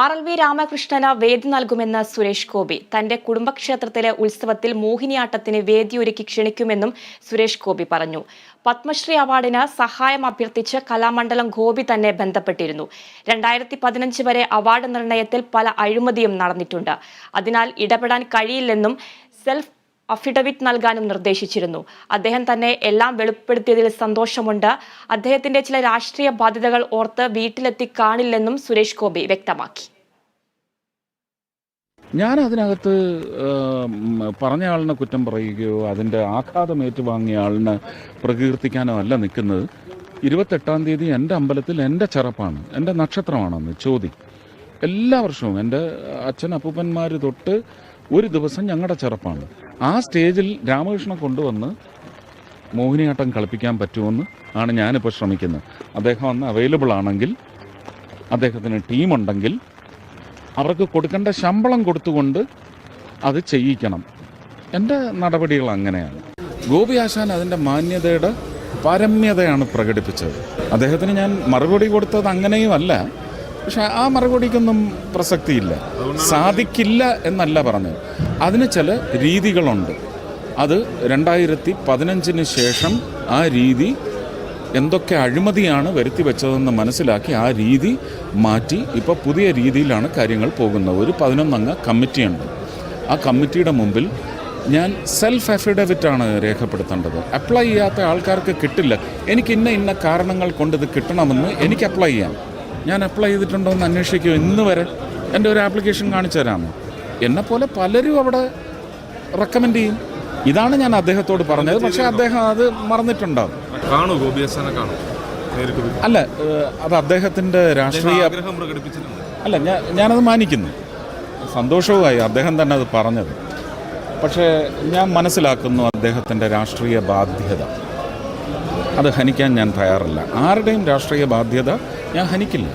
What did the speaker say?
R L V Ramakrishnan വേദി നൽകുമെന്ന് സുരേഷ് ഗോപി. തന്റെ കുടുംബക്ഷേത്രത്തിലെ ഉത്സവത്തിൽ മോഹിനിയാട്ടത്തിന് വേദിയൊരുക്കി ക്ഷണിക്കുമെന്നും സുരേഷ് ഗോപി പറഞ്ഞു. പത്മശ്രീ അവാർഡിന് സഹായം അഭ്യർത്ഥിച്ച് കലാമണ്ഡലം ഗോപി തന്നെ ബന്ധപ്പെട്ടിരുന്നു. രണ്ടായിരത്തി പതിനഞ്ച് വരെ അവാർഡ് നിർണയത്തിൽ പല അഴിമതിയും നടന്നിട്ടുണ്ട്. അതിനാൽ ഇടപെടാൻ കഴിയില്ലെന്നും സെൽഫ് അഫിഡവിറ്റ് നൽകാനും നിർദ്ദേശിച്ചിരുന്നു. അദ്ദേഹം തന്നെ എല്ലാം വെളിപ്പെടുത്തിയതിൽ സന്തോഷമുണ്ട്. അദ്ദേഹത്തിന്റെ ചില രാഷ്ട്രീയ ബാധ്യതകൾ ഓർത്ത് വീട്ടിലെത്തി കാണില്ലെന്നും സുരേഷ് ഗോപി വ്യക്തമാക്കി. ഞാൻ അതിനകത്ത് പറഞ്ഞ ആളിനെ കുറ്റം പറയുകയോ അതിന്റെ ആഘാതം ഏറ്റുവാങ്ങിയ ആളിനെ പ്രകീർത്തിക്കാനോ അല്ല നിൽക്കുന്നത്. ഇരുപത്തെട്ടാം തീയതി എന്റെ അമ്പലത്തിൽ എന്റെ ചെറപ്പാണ് എന്റെ നക്ഷത്രമാണെന്ന് ചോദി എല്ലാ വർഷവും എന്റെ അച്ഛൻ അപ്പൂപ്പന്മാർ തൊട്ട് ഒരു ദിവസം ഞങ്ങളുടെ ചെറുപ്പാണ്. ആ സ്റ്റേജിൽ രാമകൃഷ്ണൻ കൊണ്ടുവന്ന് മോഹിനിയാട്ടം കളിപ്പിക്കാൻ പറ്റുമെന്ന് ആണ് ഞാനിപ്പോൾ ശ്രമിക്കുന്നത്. അദ്ദേഹം അന്ന് അവൈലബിൾ ആണെങ്കിൽ അദ്ദേഹത്തിന് ടീമുണ്ടെങ്കിൽ അവർക്ക് കൊടുക്കേണ്ട ശമ്പളം കൊടുത്തുകൊണ്ട് അത് ചെയ്യിക്കണം. എന്റെ നടപടികൾ അങ്ങനെയാണ്. ഗോപി ആശാൻ അതിന്റെ മാന്യതയുടെ പരമ്യതയാണ് പ്രകടിപ്പിച്ചത്. അദ്ദേഹത്തിന് ഞാൻ മറുപടി കൊടുത്തത് അങ്ങനെയും അല്ല പക്ഷെ ആ മറുപടിക്കൊന്നും പ്രസക്തിയില്ല. സാധിക്കില്ല എന്നല്ല പറഞ്ഞത്. അതിന് ചില രീതികളുണ്ട്. അത് രണ്ടായിരത്തി പതിനഞ്ചിന് ശേഷം ആ രീതി എന്തൊക്കെ അഴിമതിയാണ് വരുത്തി വെച്ചതെന്ന് മനസ്സിലാക്കി ആ രീതി മാറ്റി ഇപ്പോൾ പുതിയ രീതിയിലാണ് കാര്യങ്ങൾ പോകുന്നത്. ഒരു പതിനൊന്നംഗ കമ്മിറ്റിയുണ്ട്. ആ കമ്മിറ്റിയുടെ മുമ്പിൽ ഞാൻ സെൽഫ് അഫിഡവിറ്റ് ആണ് രേഖപ്പെടുത്തേണ്ടത്. അപ്ലൈ ചെയ്യാത്ത ആൾക്കാർക്ക് കിട്ടില്ല. എനിക്ക് ഇന്ന ഇന്ന കാരണങ്ങൾ കൊണ്ട് ഇത് കിട്ടണമെന്ന് എനിക്ക് അപ്ലൈ ചെയ്യാം. ഞാൻ അപ്ലൈ ചെയ്തിട്ടുണ്ടോ എന്ന് അന്വേഷിക്കുമോ ഇന്ന് വരെ എന്റെ ഒരു ആപ്ലിക്കേഷൻ കാണിച്ചു തരാമോ? എന്നെപ്പോലെ പലരും അവിടെ റെക്കമെൻഡ് ചെയ്യും. ഇതാണ് ഞാൻ അദ്ദേഹത്തോട് പറഞ്ഞത്. പക്ഷേ അദ്ദേഹം അത് മറന്നിട്ടുണ്ടാവും. കാണൂ കാണൂ. അല്ല അത് അദ്ദേഹത്തിന്റെ രാഷ്ട്രീയ അല്ല ഞാൻ ഞാനത് മാനിക്കുന്നു. സന്തോഷവുമായി അദ്ദേഹം തന്നെ അത് പറഞ്ഞത്. പക്ഷേ ഞാൻ മനസ്സിലാക്കുന്നു അദ്ദേഹത്തിന്റെ രാഷ്ട്രീയ ബാധ്യത. അത് ഹനിക്കാൻ ഞാൻ തയ്യാറല്ല. ആരുടെയും രാഷ്ട്രീയ ബാധ്യത ഞാൻ ഹനിക്കില്ല.